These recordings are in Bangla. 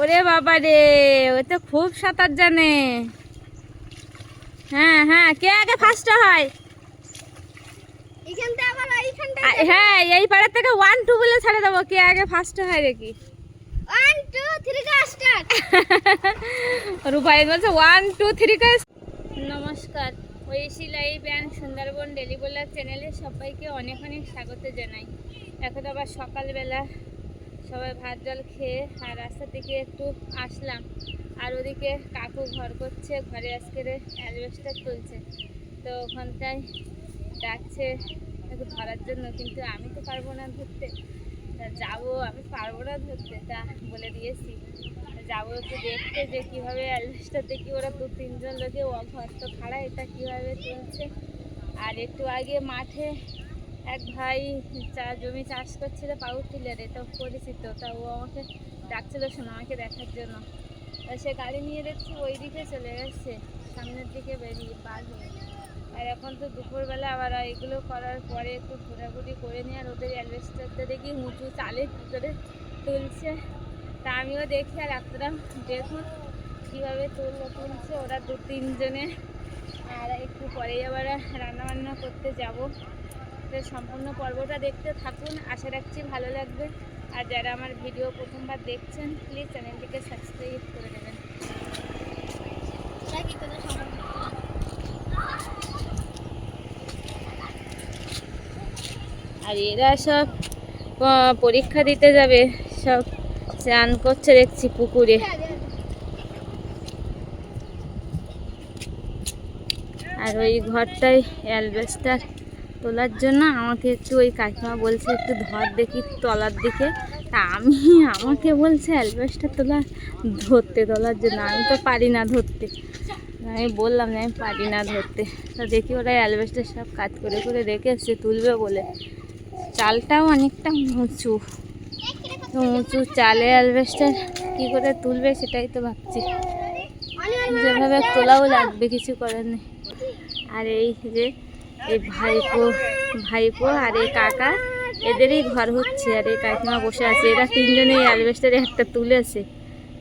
ওরে বাবা রে ও তো খুব সাঁতার জানে। হ্যাঁ হ্যাঁ কে আগে ফার্স্ট হয়? হ্যাঁ এই পাড়ের থেকে ওয়ান টু বলে ছেড়ে দেবো কে আগে ফার্স্ট হয় দেখি। One two three start Rupai বলছে ওয়ান টু থ্রি নমস্কার Oishi live and Sundarban daily চ্যানেলে সবাইকে অনেক অনেক স্বাগত জানাই। এখন আবার সকালবেলা সবাই ভাত জল খেয়ে আর রাস্তা থেকে একটু আসলাম। আর ওদিকে কাকু ঘর করছে, ঘরে আজকে অ্যালবেস্টার তুলছে। তো ওখানটায় ডাকছে একটু ধরার জন্য, কিন্তু আমি তো পারব না ধরতে। তা যাব, আমি পারব না ধরতে, তা বলে দিয়েছি। যাব একটু দেখতে যে কীভাবে অ্যালবেস্টার দেখি, ওরা দু তিনজন লোকে ও ঘর তো খাড়া, এটা কীভাবে তুলছে? আর একটু আগে মাঠে এক ভাই চা, জমি চাষ করছিল পাউর টিলার এটা পরিচিত, তা ও আমাকে ডাকছিল, শোনো, আমাকে দেখার জন্য। তা সে গাড়ি নিয়ে দেখছি ওই দিকে চলে গেছে, সামনের দিকে বেরিয়ে পার হয়ে আর এখন তো দুপুরবেলা, আবার এগুলো করার পরে একটু ঘোরাঘুরি করে নিয়ে, আর ওদের অ্যালবেস্টারটা দেখি উঁচু চালে কী করে তুলছে। তা আমিও দেখি, আর আপনারা দেখুন, কীভাবে তুল তুলছে ওরা দু তিনজনে আর একটু পরেই আবার রান্না বান্না করতে যাব। তো সম্পূর্ণ পর্বটা দেখতে থাকুন। আশা রাখছি ভালো লাগবে। আর যারা আমার ভিডিও প্রথমবার দেখছেন প্লিজ চ্যানেলটিকে সাবস্ক্রাইব করে সকাল আর এরা সব পরীক্ষা দিতে যাবে। সব স্নান করছে দেখছি পুকুরে। আর ওই ঘরটায় অ্যালবেস্টার তোলার জন্য আমাকে একটু ওই কাকিমা বলছে, একটু ধর দেখি তলার দিকে। তা আমি, আমাকে বলছে, অ্যালবেস্টার তোলা, ধরতে তোলার জন্য। আমি তো পারি না ধরতে। আমি বললাম যে, আমি পারি না ধরতে। তা দেখি ওরা অ্যালবেস্টার সব কাজ করে করে রেখে এসছে, তুলবে বলে। চালটাও অনেকটা উঁচু। তো উঁচু চালে অ্যালবেস্টার কী করে তুলবে সেটাই তো ভাবছি। যেভাবে তোলাও লাগবে, কিছু করার নেই। আর এই যে এই ভাইপো ভাইপো আর এই কাকা এদেরই ঘর হচ্ছে আর এই কাকিমা বসে আছে। এরা তিনজনেই অ্যালবেস্টারে একটা তুলেছে।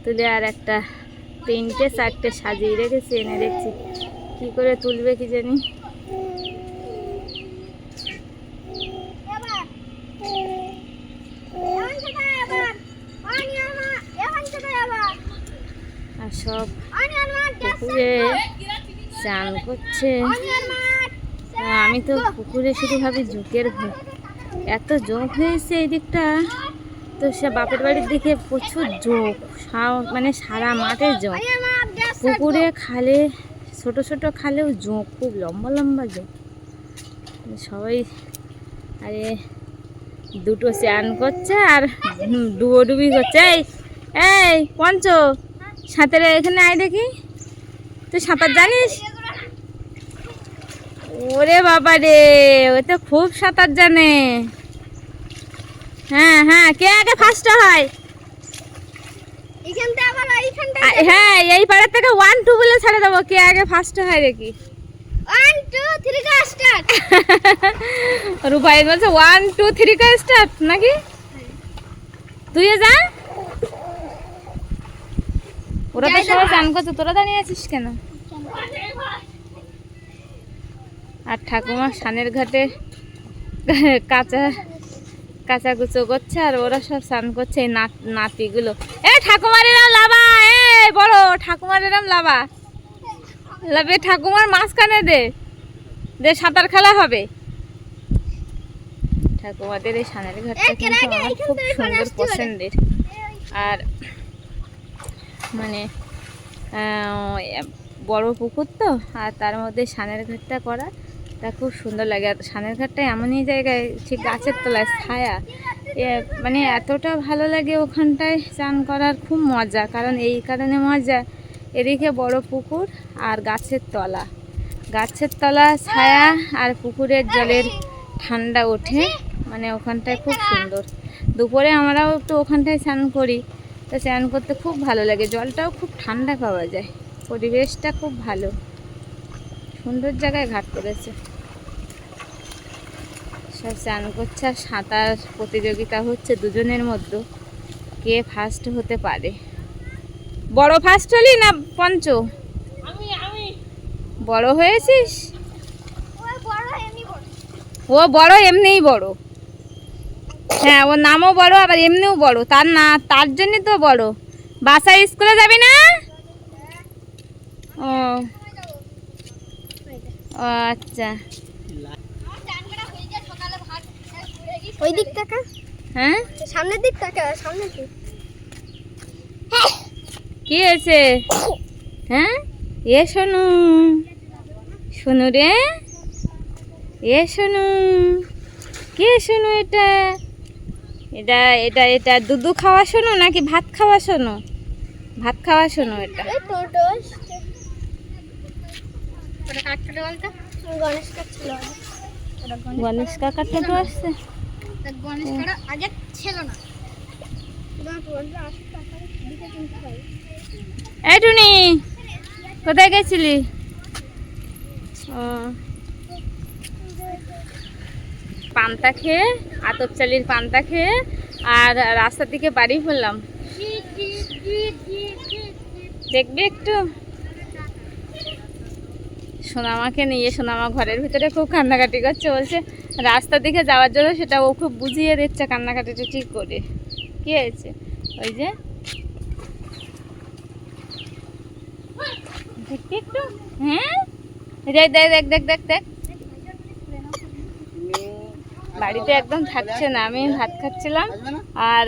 তুলে আর একটা তিনটে চারটে সাজিয়ে রেখেছে এনে দেখছি কি করে তুলবে কি জানি? আর সব চান করছে। আমি তো পুকুরে শুধু ভাবি জোকের ভয় এত জোঁক হয়েছে এই দিকটা। তো সে বাপের বাড়ির দিকে প্রচুর জোঁক মানে সারা মাঠে জোক। পুকুরে খালে, ছোট ছোট খালেও জোঁক, খুব লম্বা লম্বা জোঁক। সবাই, আরে, দুটো স্নান করছে আর ডুবোডুবি করছে। এই এই, পঞ্চ, সাঁতারে এখানে আয় দেখি। তুই সাঁতার জানিস? ওরে বাবা রে ও তো খুব সাঁতার জানে। হ্যাঁ হ্যাঁ কে আগে ফার্স্ট হয়? হ্যাঁ এই পাড়ের থেকে ওয়ান টু বলে ছেড়ে দেবো কে আগে ফার্স্ট হয় দেখি। One two three go start Rupai বলছে ওয়ান টু থ্রি কা স্টার্ট নাকি? তুই যা। ওরা তো সবাই চান করছে তোরা দাঁড়িয়ে আছিস কেন? আর ঠাকুমা সানের ঘাটে কাঁচা কাঁচা কুচো করছে আর ওরা সব স্নান করছে এই নাত নাতিগুলো। এ ঠাকুমার এরম লাভা এ বড় ঠাকুমার এরম লাভা লাভে ঠাকুমার মাঝখানে দে দে সাঁতার খেলা হবে। ঠাকুমাদের এই সানের ঘাটটা কিন্তু আমার খুব সুন্দর পছন্দের। আর মানে বড় পুকুর তো আর তার মধ্যে সানের ঘাটটা করা তা খুব সুন্দর লাগে। আর সানের ঘাটটা এমনই জায়গায়, ঠিক গাছের তলায়, ছায়া। মানে এতটা ভালো লাগে ওখানটায় চান করার, খুব মজা। কারণ এই কারণে মজা, এদিকে বড় পুকুর আর গাছের তলা। গাছের তলা, ছায়া আর পুকুরের জলের ঠান্ডা ওঠে মানে ওখানটায় খুব সুন্দর। দুপুরে আমরাও একটু ওখানটায় স্নান করি, তো স্নান করতে খুব ভালো লাগে। জলটাও খুব ঠান্ডা পাওয়া যায়। পরিবেশটা খুব ভালো। সুন্দর জায়গায় ঘাট করেছে। সব স্নান করছে আর সাঁতার প্রতিযোগিতা হচ্ছে দুজনের মধ্যে। কে ফার্স্ট হতে পারে? বড় ফার্স্ট হলি না পঞ্চ? বড় হয়েছিস? ও বড় এমনিই বড়। হ্যাঁ ওর নামও বড় আবার এমনিও বড়। তার না তার জন্যই তো বড়। বাসায় স্কুলে যাবি না? ও আচ্ছা। ওই দিক টাকা হ্যাঁ? সামনের দিক টাকা সামনের দিক। কি হয়েছে? হ্যাঁ? এ শোনু শোনু রে? এ শোনু কে শোনু এটা? এটা এটা এটা দুধু খাওয়া শোনো নাকি ভাত খাওয়া শোনো ভাত খাওয়া শোনো এটা। গণেশ কাকার টোটো। আসছে তা গণেশ কাটা আগে ছিল না। এই টুনি কোথায় গেছিলি? ও। পান্তা খেয়ে আতপ চালির পান্তা খেয়ে আর রাস্তার দিকে বাড়ি ফেললাম দেখবি একটু? সোনামাকে নিয়ে সোনামা ঘরের ভিতরে খুব কান্নাকাটি করছে বলছে রাস্তার দিকে যাওয়ার জন্য সেটা ও খুব বুঝিয়ে দিচ্ছে কান্নাকাটিটা ঠিক করে। কি হয়েছে? ওই যে। হ্যাঁ? দেখ দেখ দেখ দেখ দেখ দেখ। বাড়িতে একদম থাকছে না। আমি ভাত খাচ্ছিলাম আর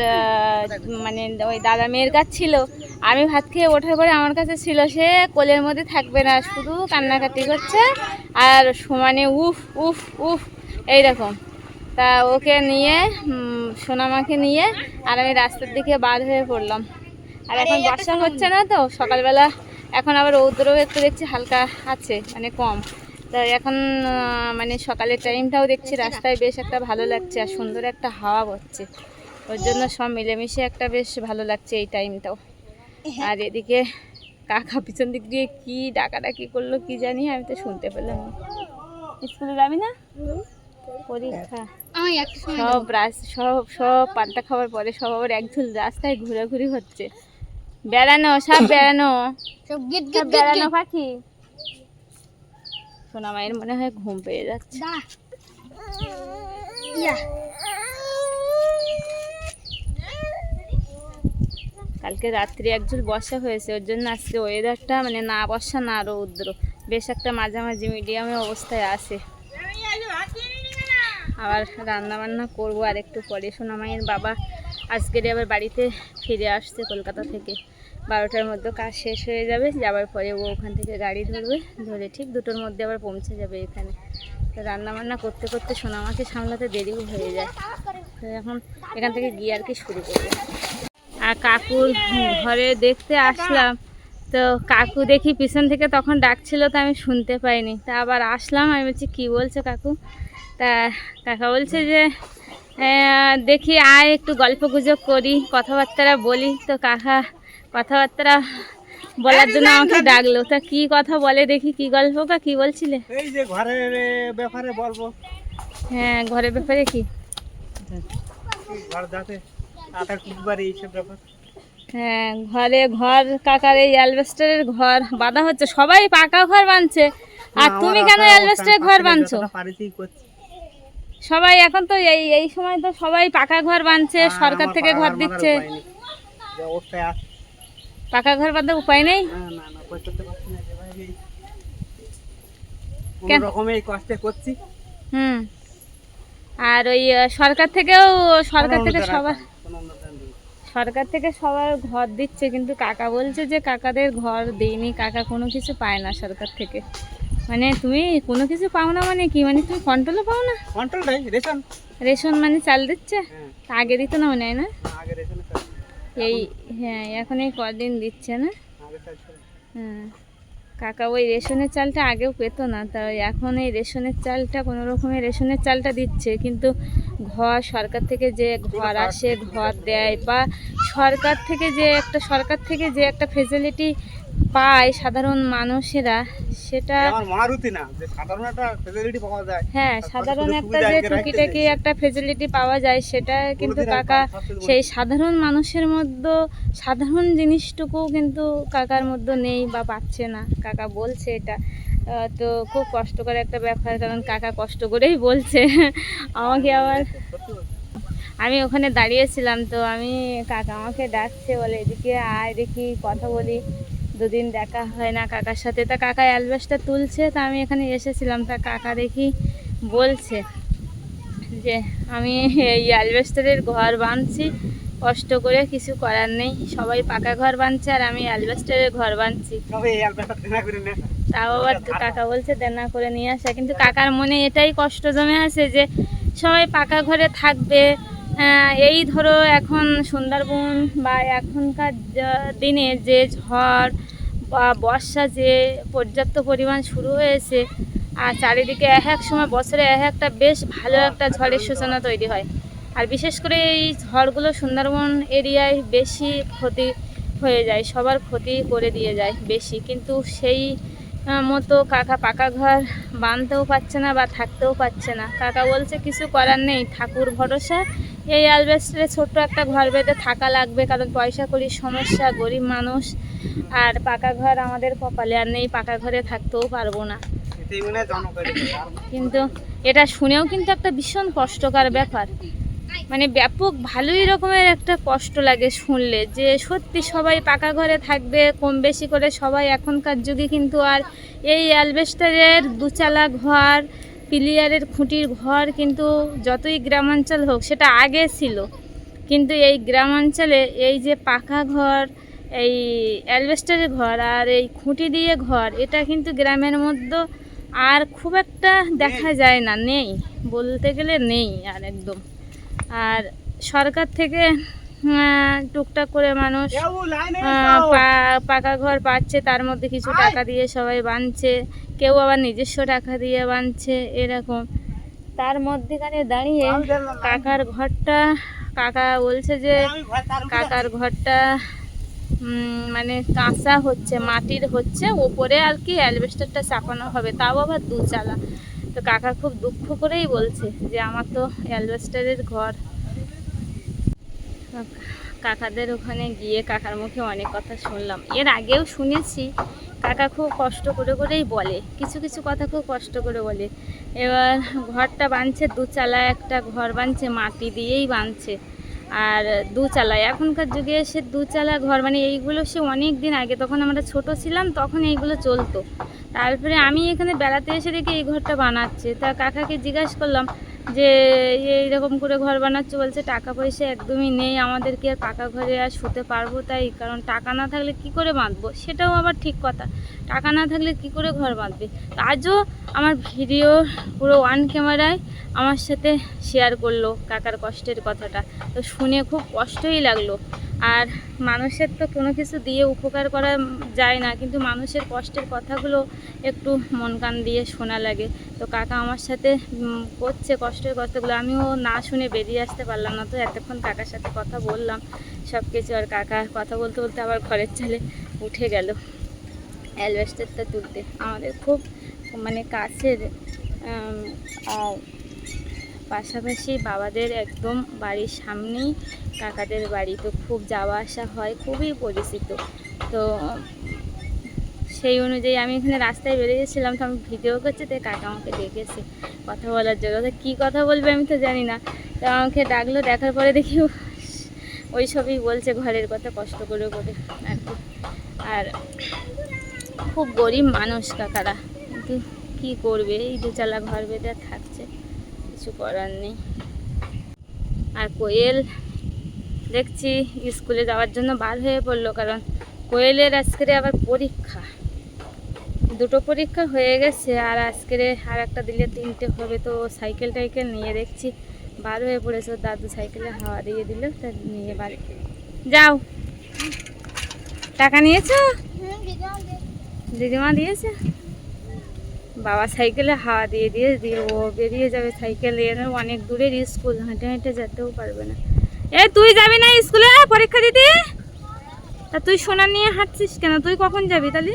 মানে ওই দাদা মেয়ের কাছ ছিল। আমি ভাত খেয়ে ওঠার পরে আমার কাছে ছিল সে কোলের মধ্যে থাকবে না। শুধু কান্নাকাটি করছে। আর সমানে উফ উফ উফ এইরকম তা ওকে নিয়ে সোনামাকে নিয়ে আর আমি রাস্তার দিকে বার হয়ে পড়লাম। আর এখন বর্ষা হচ্ছে না তো? সকালবেলা এখন আবার রৌদ্রও একটু দেখছি হালকা আছে মানে কম। তা এখন মানে সকালের টাইমটাও দেখছি রাস্তায় বেশ একটা ভালো লাগছে আর সুন্দর একটা হাওয়া বচ্ছে। ওর জন্য সব মিলেমিশে একটা বেশ ভালো লাগছে এই টাইমটাও আর এদিকে কাকা পিছন দিক দিয়ে কি ডাকাডাকি করল কি জানি আমি তো শুনতে পেলাম স্কুলে যাবি না? পরীক্ষা। সব সব সব পান্তা খাওয়ার পরে সব আবার একঝুল রাস্তায় ঘোরাঘুরি হচ্ছে। বেড়ানো সব বেড়ানো। সব গিট গিট বেড়ানো পাখি। সোনা মায়ের মনে হয় ঘুম পেয়ে যাচ্ছে। কালকে রাত্রি একঝুল বর্ষা হয়েছে ওর জন্য আজকে ওয়েদারটা মানে না বর্ষা না রৌদ্র। বেশ একটা মাঝামাঝি মিডিয়ামে অবস্থায় আছে। আবার রান্না বান্না করব আর একটু পরে। সোনামাইয়ের বাবা আজকের আবার বাড়িতে ফিরে আসছে কলকাতা থেকে। বারোটার মধ্যে কাজ শেষ হয়ে যাবে, যাবার পরে ও ওখান থেকে গাড়ি ধরবে। ধরে ঠিক দুটোর মধ্যে আবার পৌঁছে যাবে এখানে। তো রান্না বান্না করতে করতে সোনামাকে সামলাতে দেরিও হয়ে যায়। তো এখন এখান থেকে গিয়ে আর কি শুরু করব। আর কাকুর ঘরে দেখতে আসলাম। তো কাকু দেখি পিছন থেকে তখন ডাকছিল, তো আমি শুনতে পাইনি। তা আবার আসলাম, আমি বলছি, কী বলছে কাকু? তা কাকা বলছে যে দেখি আয় একটু গল্প গুজব করি কথাবার্তা বলি। তো কাকা কথাবার্তা বলার জন্য আমাকে ডাকলো। তা কি কথা বলে দেখি কি গল্প কা কি বলছিলে? এই যে ঘরের ব্যাপারে বলব। হ্যাঁ ঘরের ব্যাপারে কি? ঘর যাতে আটা কুটবার এইসব ব্যাপার। হ্যাঁ ঘরে ঘর কাকার এই অ্যালবেস্টারের ঘর বাঁধা হচ্ছে। সবাই পাকা ঘর বাঁধছে আর তুমি কেন অ্যালবেস্টারের ঘর যতটা পারিতেই করছি। সবাই এখন তো এই এই সময় তো সবাই পাকা ঘর বাঁধছে আর সরকার থেকে ঘর দিচ্ছে। পাকা ঘর বাঁধার উপায় নেই? কষ্টে করছি। হুম। আর ওই সরকার থেকেও সরকার থেকে সবার। সরকার থেকে সবার ঘর দিচ্ছে কিন্তু কাকা বলছে যে কাকাদের ঘর দেয়নি কাকা কোনো কিছু পায় না সরকার থেকে। মানে তুমি কোনো কিছু পাও না মানে কি? মানে তুমি কন্ট্রোলও পাও না? কন্ট্রোল নেই রেশন রেশন মানে চাল দিচ্ছে? হ্যাঁ। আগে দিত না মনে হয় না? এই হ্যাঁ এখন এই কদিন দিচ্ছে না। হ্যাঁ। কাকা ওই রেশনের চালটা আগেও পেতো না তা এখন এই রেশনের চালটা কোনো রকমের রেশনের চালটা দিচ্ছে কিন্তু ঘর সরকার থেকে যে ঘর আসে ঘর দেয় বা সরকার থেকে যে একটা সরকার থেকে যে একটা ফেসিলিটি পায় সাধারণ মানুষেরা সেটা মারুতি না যে সাধারণ একটা ফেসিলিটি পাওয়া যায় হ্যাঁ সাধারণ একটা যে টুকিটাকি একটা ফেসিলিটি পাওয়া যায় সেটা কিন্তু কাকা সেই সাধারণ মানুষের মধ্যে সাধারণ জিনিসটুকু কিন্তু কাকার মধ্যে নেই বা পাচ্ছে না। কাকা বলছে এটা। তো খুব কষ্টকর একটা ব্যাপার কারণ কাকা কষ্ট করেই বলছে। আমাকে আবার আমি ওখানে দাঁড়িয়েছিলাম তো আমি কাকা আমাকে ডাকছে বলে এদিকে আয় দেখি কথা বলি। দুদিন দেখা হয় না কাকার সাথে। তা কাকা অ্যালবাসটা তুলছে তা আমি এখানে এসেছিলাম। তা কাকা দেখি বলছে যে আমি এই অ্যালবেস্টারের ঘর বাঁধছি কষ্ট করে কিছু করার নেই। সবাই পাকা ঘর বাঁধছে আর আমি অ্যালবেস্টারের ঘর বাঁধছি। নে তাও আবার কাকা বলছে দেনা করে নিয়ে আসা। কিন্তু কাকার মনে এটাই কষ্ট জমে আছে যে সবাই পাকা ঘরে থাকবে এই ধরো এখন সুন্দরবন বা এখনকার দিনে যে ঝড় বা বর্ষা যে পর্যাপ্ত পরিমাণ শুরু হয়েছে, আর চারিদিকে এক এক সময় বছরে এক একটা বেশ ভালো একটা ঝড়ের সূচনা তৈরি হয়। আর বিশেষ করে এই ঝড়গুলো সুন্দরবন এরিয়ায় বেশি ক্ষতি হয়ে যায়, সবার ক্ষতি করে দিয়ে যায় বেশি। কিন্তু সেই মতো কাকা পাকা ঘর বাঁধতেও পারছে না বা থাকতেও পারছে না। কাকা বলছে কিছু করার নেই ঠাকুর ভরসা। এই অ্যালবেস্টারে ছোট্ট একটা ঘর বেঁধে থাকা লাগবে কারণ পয়সা করির সমস্যা গরিব মানুষ আর পাকা ঘর আমাদের কপালে আর নেই পাকা ঘরে থাকতেও পারব না। কিন্তু এটা শুনেও কিন্তু একটা ভীষণ কষ্টকর ব্যাপার। মানে ব্যাপক ভালোই রকমের একটা কষ্ট লাগে শুনলে যে সত্যি সবাই পাকা ঘরে থাকবে, কম বেশি করে সবাই এখনকার যুগে কিন্তু আর এই অ্যালবেস্টারের দুচালা ঘর, পিলিয়ারের খুঁটির ঘর কিন্তু যতই গ্রামাঞ্চল হোক সেটা আগে ছিল। কিন্তু এই গ্রামাঞ্চলে এই যে পাকা ঘর, এই অ্যালবেস্টারের ঘর আর এই খুঁটি দিয়ে ঘর, এটা কিন্তু গ্রামের মধ্যে আর খুব একটা দেখা যায় না, নেই। বলতে গেলে নেই আর একদম। আর সরকার থেকে টুকটাক করে মানুষ পাকা ঘর পাচ্ছে তার মধ্যে কিছু টাকা দিয়ে সবাই বাঁধছে। কেউ আবার নিজস্ব টাকা দিয়ে বাঁধছে এরকম। তার মধ্যেখানে দাঁড়িয়ে কাকার ঘরটা কাকা বলছে যে কাকার ঘরটা মানে কাঁচা হচ্ছে মাটির হচ্ছে ওপরে আর কি অ্যালবেস্টারটা চাপানো হবে তাও আবার দু চালা। তো কাকা খুব দুঃখ করেই বলছে যে আমার তো অ্যালবেস্টারের ঘর। কাকাদের ওখানে গিয়ে কাকার মুখে অনেক কথা শুনলাম। এর আগেও শুনেছি, কাকা খুব কষ্ট করে করেই বলে, কিছু কিছু কথা খুব কষ্ট করে বলে। এবার ঘরটা বাঁধছে, দুচালা একটা ঘর বাঁধছে, মাটি দিয়েই বাঁধছে। আর দুচালা এখনকার যুগে এসে দুচালা ঘর মানে এইগুলো সে অনেক দিন আগে, তখন আমরা ছোট ছিলাম, তখন এইগুলো চলতো। তারপরে আমি এখানে বেড়াতে এসে দেখি এই ঘরটা বানাচ্ছে। তা কাকাকে জিজ্ঞাসা করলাম যে এইরকম করে ঘর বানাচ্ছে? বলছে, টাকা পয়সা একদমই নেই। আমাদের কি আর পাকা ঘরে আর শুতে পারব তাই, কারণ টাকা না থাকলে কি করে বাঁধবো? সেটাও আবার ঠিক কথা। টাকা না থাকলে কি করে ঘর বাঁধবে? আজও আমার ভিডিও পুরো ওয়ান ক্যামেরায় আমার সাথে শেয়ার করল কাকার কষ্টের কথাটা। তো শুনে খুব কষ্টই লাগল। আর মানুষের তো কোনো কিছু দিয়ে উপকার করা যায় না, কিন্তু মানুষের কষ্টের কথাগুলো একটু মন কান দিয়ে শোনা লাগে। তো কাকা আমার সাথে করছে কষ্টের কথাগুলো, আমিও না শুনে বেরিয়ে আসতে পারলাম না তো এতক্ষণ কাকার সাথে কথা বললাম সব কিছু আর কাকা কথা বলতে বলতে আবার ঘরের চালে উঠে গেল। অ্যালবেস্টারটা তুলতে। আমাদের খুব মানে কাছের আর পাশাপাশি বাবাদের একদম বাড়ির সামনেই কাকাদের বাড়ি। তো খুব যাওয়া আসা হয়, খুবই পরিচিত। তো সেই অনুযায়ী আমি এখানে রাস্তায় বেরিয়ে বেরিয়েছিলাম তো আমি ভিডিও করছি, তাই কাকা আমাকে ডেকেছে। কথা বলার জন্য। তো কী কথা বলবে আমি তো জানি না। তো আমাকে ডাকলো, দেখার পরে দেখি, ওই সবই বলছে ঘরের কথা, কষ্ট করে করে আর কি। আর খুব গরিব মানুষ কাকারা। কিন্তু কী করবে? এই দুচালা ঘর বেঁধে থাকছে। কিছু করার নেই। আর কোয়েল দেখছি স্কুলে যাওয়ার জন্য বার হয়ে পড়ল কারণ কোয়েলের আজকের আবার পরীক্ষা। দুটো পরীক্ষা হয়ে গেছে আর আজকের আর একটা দিলে তিনটে হবে তো সাইকেল টাইকেল নিয়ে দেখছি বার হয়ে পড়েছে দাদু সাইকেলে হাওয়া দিয়ে দিল তা নিয়ে বাড়ি যাও। টাকা নিয়েছো। দিদিমা দিয়েছে? বাবা সাইকেলে হাওয়া দিয়ে দিয়ে দিয়ে ও বেরিয়ে যাবে সাইকেল। নিয়ে অনেক দূরের স্কুল, হেঁটে হেঁটে যেতেও পারবে না। এ, তুই যাবি না স্কুলে? পরীক্ষা দিতে? তা তুই সোনা নিয়ে হাঁটছিস কেন? তুই কখন যাবি তাহলে?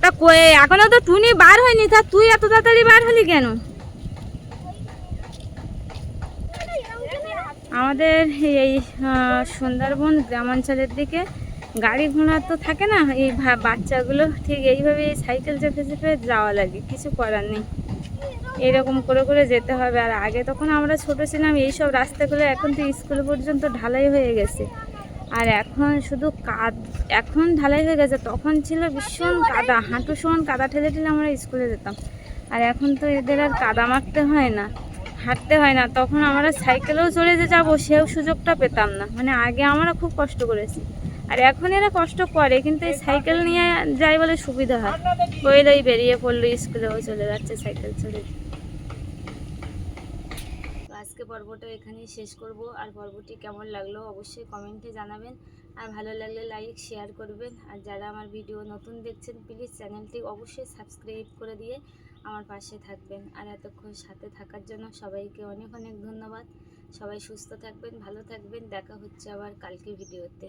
তা কয়ে এখনও তো টুনি বার হয়নি। তা তুই এত তাড়াতাড়ি বার হলি কেন? আমাদের এই সুন্দরবন গ্রামাঞ্চলের দিকে গাড়ি ঘোড়া তো থাকে না, এই বাচ্চাগুলো ঠিক এইভাবে এই সাইকেল চেপে চেপে যাওয়া লাগে, কিছু করার নেই। এরকম করে করে যেতে হবে, আর আগে তখন আমরা ছোট ছিলাম, এইসব রাস্তাগুলো এখন তো স্কুল পর্যন্ত ঢালাই হয়ে গেছে। আর এখন শুধু কাদ, এখন ঢালাই হয়ে গেছে, তখন ছিল ভীষণ কাদা, হাঁটু সমান কাদা ঠেলে ঠেলে আমরা স্কুলে যেতাম। আর এখন তো এদের আর কাদা মারতে হয় না, হাঁটতে হয় না, তখন আমরা সাইকেলেও চলে যে যাব, সেও সুযোগটা পেতাম না। মানে আগে আমরা খুব কষ্ট করেছি। আর এখন এরা কষ্ট করে, কিন্তু এই সাইকেল নিয়ে যাই বলে সুবিধা হয়। ওইলাই বেরিয়ে পড়ল স্কুলেও চলে যাচ্ছে সাইকেল চলে আজকে পর্বটা এখানেই শেষ করব। আর পর্বটি কেমন লাগল অবশ্যই কমেন্টে জানাবেন। আর ভালো লাগলে লাইক, শেয়ার করবেন। আর যারা আমার ভিডিও নতুন দেখছেন, প্লিজ চ্যানেলটি অবশ্যই সাবস্ক্রাইব করে দিয়ে আমার পাশে থাকবেন। আর এতক্ষণ সাথে থাকার জন্য সবাইকে অনেক অনেক ধন্যবাদ। সবাই সুস্থ থাকবেন, ভালো থাকবেন। দেখা হচ্ছে আবার কালকে ভিডিওতে।